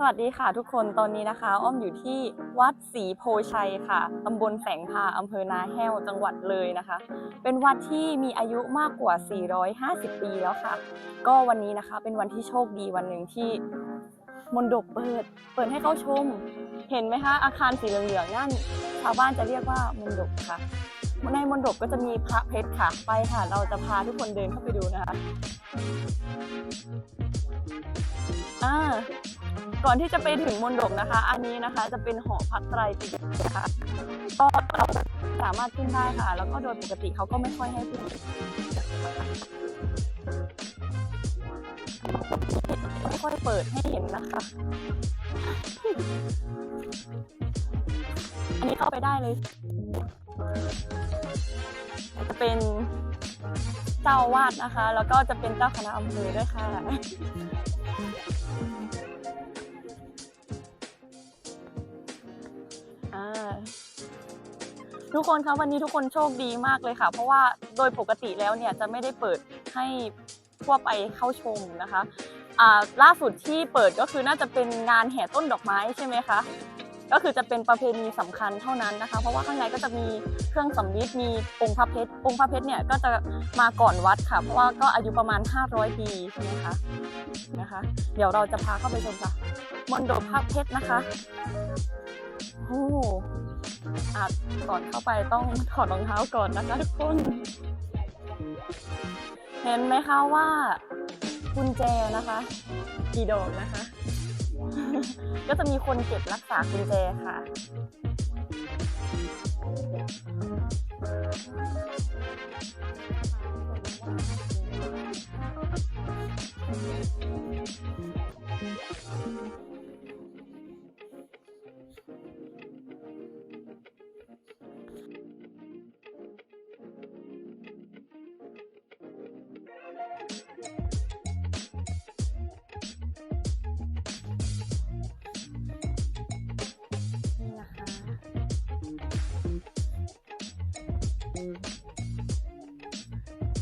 สวัสดีค่ะทุกคนตอนนี้นะคะ อ้อมอยู่ที่วัดศรีโพชัยค่ะตำบลแสงพาอำเภอนาแห้วจังหวัดเลยนะคะ เป็นวัดที่มีอายุมากกว่า 450 ปีแล้วค่ะ ก็วันนี้นะคะเป็นวันที่โชคดีวันหนึ่งที่มนดบเปิด เปิดให้เข้าชม เห็นไหมคะอาคารสีเหลืองๆนั่นชาวบ้านจะเรียกว่ามนดบค่ะในมนดบก็จะมีพระเพชรค่ะ ไปค่ะ เราจะพาทุกคนเดินเข้าไปดูนะคะอ่า ก่อนที่จะไปถึงมณฑปนะคะ อันนี้นะคะจะเป็นหอพักไตรปิฎกนะคะก็เราสามารถขึ้นได้ค่ะ แล้วก็โดยปกติเขาก็ไม่ค่อยให้ขึ้นไม่ค่อยเปิดให้เห็นนะคะ อันนี้เข้าไปได้เลย จะเป็นเจ้าอาวาดนะคะ แล้วก็จะเป็นเจ้าคณะอำเภอด้วยค่ะ ทุกคนคะวันนี้ทุกคนโชคดีมากเลยค่ะ เพราะว่าโดยปกติแล้วเนี่ยจะไม่ได้เปิดให้ทั่วไปเข้าชมนะคะล่าสุดที่เปิดก็คือน่าจะเป็นงานแห่ต้นดอกไม้ใช่ไหมคะก็คือจะเป็นประเพณีสำคัญเท่านั้นนะคะ เพราะว่าข้างในก็จะมีเครื่องสำริดมีองค์พระเพชรองค์พระเพชรเนี่ยก็จะมาก่อนวัดค่ะเพราะว่าก็อายุประมาณ 500 ปีใช่ไหมคะนะคะ เดี๋ยวเราจะพาเข้าไปชมค่ะมณฑปพระเพชรนะคะโอ้ อาจก่อนเข้าไปต้องถอดรองเท้าก่อนนะคะทุกคน เห็นไหมคะว่ากุญแจนะคะกี่ดอกนะคะ ก็จะมีคนเก็บรักษากุญแจค่ะ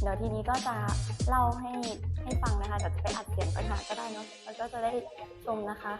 ดี๋ยวทีนี้ก็จะเล่าให้ให้ฟังนะคะแต่จะไปอัดเสียงปัญหาก็ได้เนาะแล้วก็จะได้ชมนะคะ